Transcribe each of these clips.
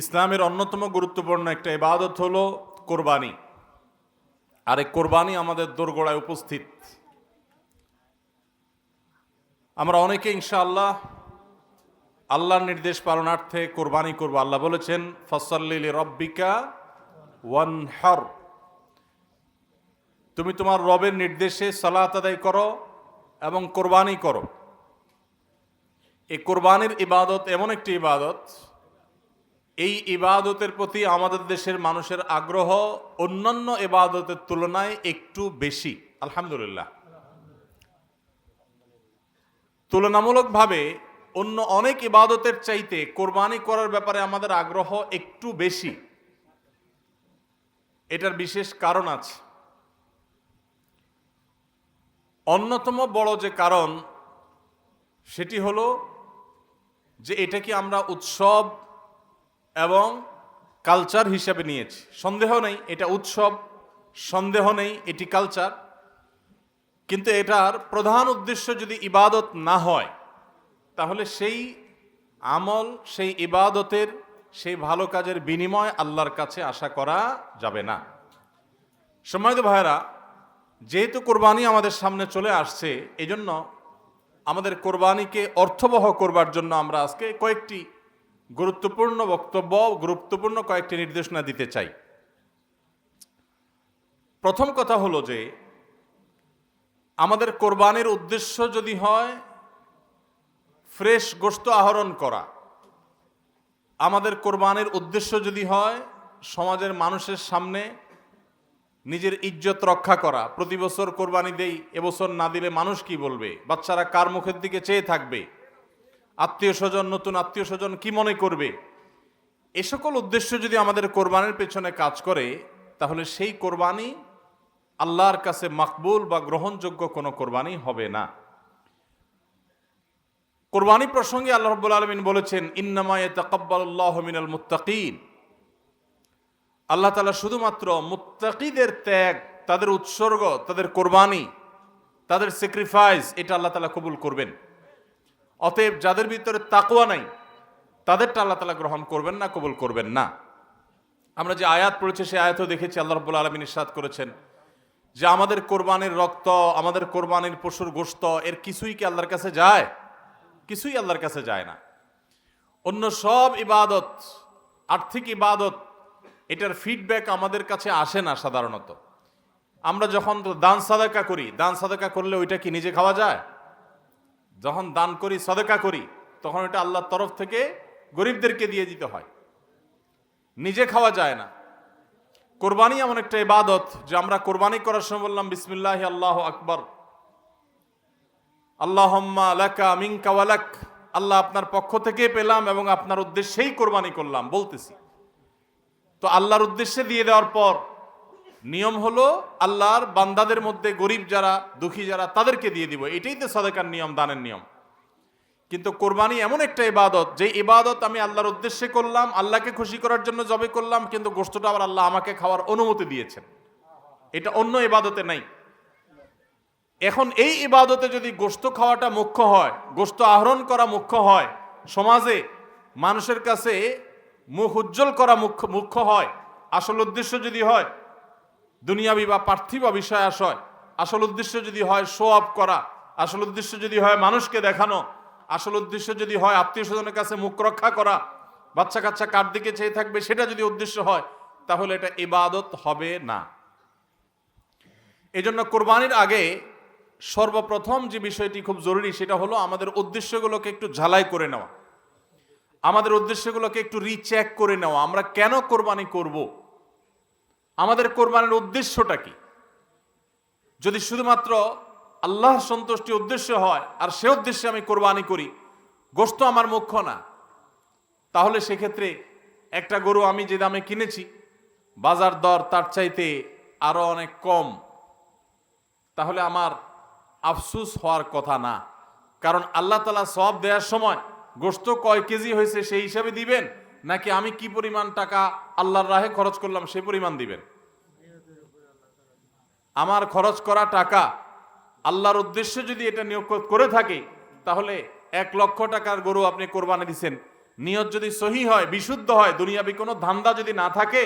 ইসলামের অন্যতম গুরুত্বপূর্ণ একটা ইবাদত হলো কোরবানি। আর এই কোরবানি আমাদের দোরগোড়ায় উপস্থিত। আমরা অনেকে ইনশাআল্লাহ আল্লাহর নির্দেশ পালনার্থে কোরবানি করব। আল্লাহ বলেছেন ফসল্লিল রব্বিকা ওয়ান হর তুমি তোমার রবের নির্দেশে সালাত আদায় করো এবং কোরবানি করো। এই কোরবানির ইবাদত এমন একটি ইবাদত এই ইবাদতের প্রতি আমাদের দেশের মানুষের আগ্রহ অন্যান্য ইবাদতের তুলনায় একটু বেশি। আলহামদুলিল্লাহ। তুলনামূলকভাবে অন্য অনেক ইবাদতের চাইতে কোরবানি করার ব্যাপারে আমাদের আগ্রহ একটু বেশি। এটার বিশেষ কারণ আছে। অন্যতম বড় যে কারণ, সেটি হলো যে এটাকে আমরা উৎসব এবং কালচার হিসাবে নিয়েছি। সন্দেহ নেই, এটা উৎসব, সন্দেহ নেই, এটি কালচার কিন্তু এটার প্রধান উদ্দেশ্য যদি ইবাদত না হয়, তাহলে সেই আমল, সেই ইবাদতের, সেই ভালো কাজের বিনিময় আল্লাহর কাছে আশা করা যাবে না। সম্মানিত ভাইরা যেহেতু কোরবানি আমাদের সামনে চলে আসছে, এজন্য আমাদের কোরবানিকে অর্থবহ করবার জন্য আমরা আজকে কয়েকটি গুরুত্বপূর্ণ বক্তব্য, গুরুত্বপূর্ণ কয়েকটি নির্দেশনা দিতে চাই। প্রথম কথা হলো যে, আমাদের কোরবানির উদ্দেশ্য যদি হয়, ফ্রেশ গোস্ত আহরণ করা। আমাদের কোরবানির উদ্দেশ্য যদি হয়, সমাজের মানুষের সামনে নিজের ইজ্জত রক্ষা করা। প্রতি বছর কোরবানি দেই, এবছর না দিলে মানুষ কি বলবে? বাচ্চারা কার মুখের দিকে চেয়ে থাকবে? আত্মীয় স্বজন, নতুন আত্মীয় স্বজন কি মনে করবে? এ সকল উদ্দেশ্য যদি আমাদের কোরবানির পেছনে কাজ করে, তাহলে সেই কোরবানি আল্লাহর কাছে মাকবুল বা গ্রহণযোগ্য কোনো কোরবানি হবে না। কোরবানি প্রসঙ্গে আল্লাহ রব্বুল আলমিন বলেছেন ইন্নামায় তাকাব্বাল্লাহ মিনাল মুত্তাকিন। আল্লাহ তালা শুধুমাত্র মুত্তাকিদের ত্যাগ, তাদের উৎসর্গ, তাদের কোরবানি, তাদের স্যাক্রিফাইস এটা আল্লাহ তালা কবুল করবেন। অতএব যাদের ভিতরে তাকুয়া নাই, তাদেরটা আল্লাহ তালা গ্রহণ করবেন না, কবুল করবেন না। আমরা যে আয়াত পড়েছি, সেই আয়াতও দেখেছি, আল্লাহ রব্বুল আলমিন ইসাদ করেছেন যে, আমাদের কোরবানির রক্ত, আমাদের কোরবানির পশুর গোস্ত এর কিছুই কি আল্লাহর কাছে যায়? কিছুই আল্লাহর কাছে যায় না। অন্য সব ইবাদত, আর্থিক ইবাদত, এটার ফিডব্যাক আমাদের কাছে আসে না সাধারণত। আমরা যখন দান সাদাকা করি, দান সাদাকা করলে ওইটা কি নিজে খাওয়া যায়? যখন দান করি, সাদাকা করি, তখন এটা আল্লাহর তরফ থেকে গরিবদেরকে দিয়ে দিতে হয়। নিজে খাওয়া যায় না। কোরবানি এমন একটা ইবাদত যে আমরা কোরবানি করার সময় বললাম, বিসমিল্লাহ আল্লাহ আকবর। আল্লাহ লাকা মিঙ্কা ওয়ালাক আল্লাহ আপনার পক্ষ থেকে পেলাম এবং আপনার উদ্দেশ্যেই কোরবানি করলাম, বলতেছি। তো আল্লাহর উদ্দেশ্যে দিয়ে দেওয়ার পর নিয়ম হলো আল্লাহর বান্দাদের মধ্যে গরিব যারা, দুঃখী যারা, তাদেরকে দিয়ে দিব। এটাই তো সদেকার নিয়ম, দানের নিয়ম। কিন্তু কোরবানি এমন একটা ইবাদত, যে ইবাদত আমি আল্লাহর উদ্দেশ্যে করলাম, আল্লাহকে খুশি করার জন্য জবে করলাম, কিন্তু গোষ্ঠটা আবার আল্লাহ আমাকে খাওয়ার অনুমতি দিয়েছেন। এটা অন্য ইবাদতে নাই। এখন এই ইবাদতে যদি গোস্ত খাওয়াটা মুখ্য হয় গোস্ত আহরণ করা মুখ্য হয়, সমাজে মানুষের কাছে মুখ উজ্জ্বল করা মুখ্য মুখ্য হয়, আসল উদ্দেশ্য যদি হয় দুনিয়াবি বা পার্থিব বিষয় আশয় আসল উদ্দেশ্য যদি হয় শো আপ করা, আসল উদ্দেশ্য যদি হয় মানুষকে দেখানো, আসল উদ্দেশ্য যদি হয় আত্মীয় স্বজনের কাছে মুখ রক্ষা করা, বাচ্চা কাচ্চা কার দিকে চেয়ে থাকবে সেটা যদি উদ্দেশ্য হয়, তাহলে এটা ইবাদত হবে না। এজন্য কোরবানির আগে সর্বপ্রথম যে বিষয়টি খুব জরুরি সেটা হলো আমাদের উদ্দেশ্যগুলোকে একটু ঝালাই করে নেওয়া। আমাদের উদ্দেশ্যগুলোকে একটু রিচেক করে নেওয়া। আমরা কেন কোরবানি করব? আমাদের কোরবানির উদ্দেশ্যটা কি? যদি শুধুমাত্র আল্লাহর সন্তুষ্টি উদ্দেশ্য হয়, আর সে উদ্দেশ্যে আমি কোরবানি করি গোস্ত আমার মুখ্য না। তাহলে সেক্ষেত্রে একটা গরু আমি যে দামে কিনেছি, বাজার দর তার চাইতে আরও অনেক কম। তাহলে আমার আফসুস হওয়ার কথা না। কারণ আল্লাহ তালা সব দেওয়ার সময় গোস্ত কয় কেজি হয়েছে সেই হিসাবে দিবেন নাকি আমি কি পরিমাণ টাকা আল্লাহর রাহে খরচ করলাম সেই পরিমাণ দিবেন? আমার খরচ করা টাকা আল্লাহর উদ্দেশ্যে যদি এটা নিয়োগ করে থাকে, তাহলে এক লক্ষ টাকার গরু আপনি কোরবানি দিচ্ছেন নিয়ত যদি সহি হয়, বিশুদ্ধ হয়, দুনিয়াবি কোনো ধান্দা যদি না থাকে,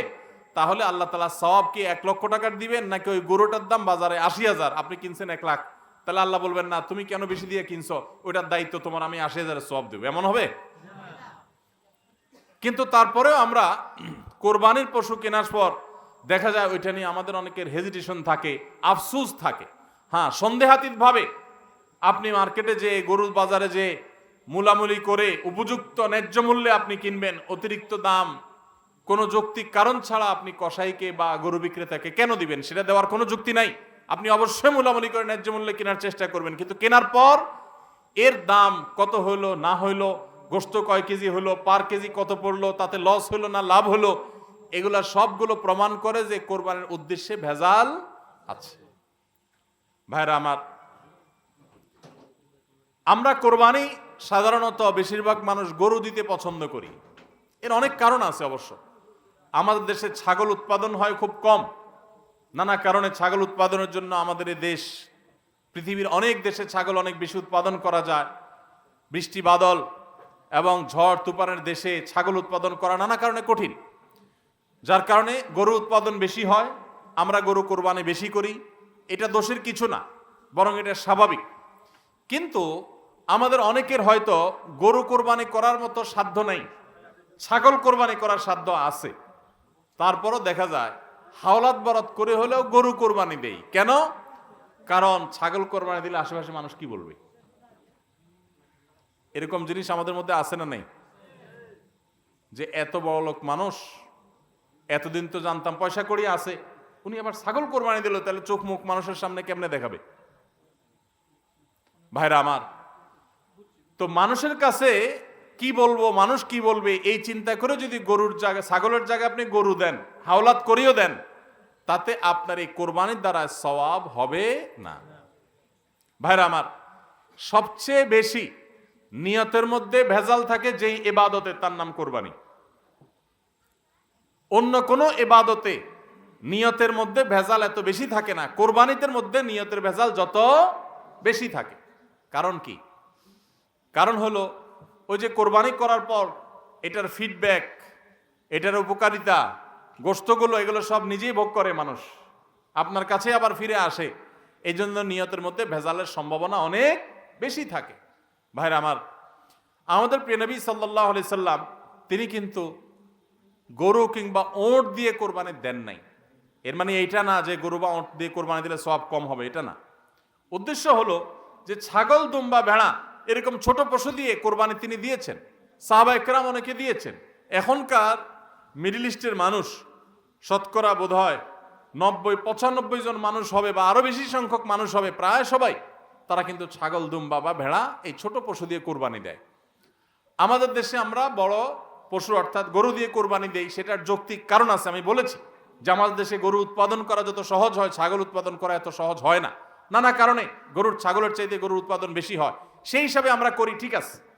তাহলে আল্লাহ তালা সওয়াব কি এক লক্ষ টাকার দিবেন, নাকি ওই গরুটার দাম বাজারে আশি হাজার, আপনি কিনছেন এক লাখ? তাহলে আল্লাহ বলবেন, না, তুমি কেন বেশি দিয়ে কিনছো? ওইটার দায়িত্ব তোমার, আমি আশি হাজারের সব দেবো। এমন হবে? কিন্তু তারপরেও আমরা কোরবানির পশু কেনার পর দেখা যায় ওইটা নিয়ে আমাদের অনেকের হেজিটেশন থাকে, আফসুস থাকে। হ্যাঁ সন্দেহাতীত ভাবে আপনি মার্কেটে যে, গরুর বাজারে যে মুলামুলি করে উপযুক্ত ন্যায্য মূল্যে আপনি কিনবেন, অতিরিক্ত দাম, কোনো যৌক্তিক কারণ ছাড়া আপনি কসাইকে বা গরু বিক্রেতাকে কেন দিবেন? সেটা দেওয়ার কোনো যুক্তি নাই। আপনি অবশ্যই মুলামুলি করে ন্যায্য মূল্যে কেনার চেষ্টা করবেন। কিন্তু কেনার পর এর দাম কত হইল, না হইল গোস্ত কয় কেজি হলো, পার কেজি কত পড়ল, তাতে লস হলো না, লাভ হলো, এগুলা সবগুলো প্রমাণ করে যে কোরবানির উদ্দেশ্যে ভেজাল আছে। ভাইরা আমার, আমরা কোরবানি সাধারণত বেশিরভাগ মানুষ গরু দিতে পছন্দ করি। এর অনেক কারণ আছে অবশ্য। আমাদের দেশে ছাগল উৎপাদন হয় খুব কম। নানা কারণে ছাগল উৎপাদনের জন্য আমাদের এই দেশ, পৃথিবীর অনেক দেশে ছাগল অনেক বেশি উৎপাদন করা যায়। বৃষ্টি, বাদল এবং ঝড় তুফানের দেশে ছাগল উৎপাদন করা নানা কারণে কঠিন। যার কারণে গরু উৎপাদন বেশি হয়, আমরা গরু কোরবানি বেশি করি। এটা দোষের কিছু না, বরং এটা স্বাভাবিক। কিন্তু আমাদের অনেকের হয়তো গরু কোরবানি করার মতো সাধ্য নেই, ছাগল কোরবানি করার সাধ্য আছে। তারপরও দেখা যায়, হাওলাত বরাত করে হলেও গরু কোরবানি দেই। কেন? কারণ ছাগল কোরবানি দিলে আশেপাশে মানুষ কি বলবে? এরকম জিনিস আমাদের মধ্যে আছে না নেই? যে এত বড় লোক মানুষ, এতদিন তো জানতাম পয়সা করিয়ে আছে, উনি আবার ছাগল কোরবানি দিল, তাহলে চোখ মুখ মানুষের সামনে কেমনে দেখাবে? ভাইরা আমার, তো মানুষের কাছে কি বলব, মানুষ কি বলবে, এই চিন্তা করে যদি গরুর জায়গা, ছাগলের জায়গায় আপনি গরু দেন, হাওলাত করিও দেন, তাতে আপনার এই কোরবানির দ্বারা সওয়াব হবে না। ভাইরা আমার, সবচেয়ে বেশি নিয়তের মধ্যে ভেজাল থাকে যেই এবাদতে তার নাম কোরবানি। অন্য কোনো এবাদতে নিয়তের মধ্যে ভেজাল এত বেশি থাকে না। কোরবানিতের মধ্যে নিয়তের ভেজাল যত বেশি থাকে। কারণ কি? কারণ হলো, ওই যে কোরবানি করার পর এটার ফিডব্যাক এটার উপকারিতা গোস্তগুলো এগুলো সব নিজেই ভোগ করে মানুষ। আপনার কাছে আবার ফিরে আসে। এই জন্য নিয়তের মধ্যে ভেজালের সম্ভাবনা অনেক বেশি থাকে। ভাইরা আমার, আমাদের প্রিয়নবী সাল্লাহ আলি সাল্লাম, তিনি কিন্তু গরু কিংবা ওঁট দিয়ে কোরবানি দেন নাই। এর মানে এইটা না যে গরু বা ওঁট দিয়ে কোরবানি দিলে সব কম হবে, এটা না। উদ্দেশ্য হলো যে ছাগল, দুম্বা, ভেড়া এরকম ছোট পশু দিয়ে কোরবানি তিনি দিয়েছেন, সাহাবা একরাম অনেকে দিয়েছেন। এখনকার মিডিল ইস্টের মানুষ, শতকরা বোধ হয় নব্বই, পঁচানব্বই জন মানুষ হবে বা আরও বেশি সংখ্যক মানুষ হবে, প্রায় সবাই তারা কিন্তু ছাগল, দুম্বা বা ভেড়া এই ছোট পশু দিয়ে কোরবানি দেয়। আমাদের দেশে আমরা বড় পশু অর্থাৎ গরু দিয়ে কোরবানি দেই, সেটার যৌক্তিক কারণ আছে, আমি বলেছি। যে আমাদের দেশে গরু উৎপাদন করা যত সহজ হয়, ছাগল উৎপাদন করা এত সহজ হয় না। নানা কারণে গরুর, ছাগলের চাইতে গরুর উৎপাদন বেশি হয়। সেই হিসাবে আমরা করি, ঠিক আছে।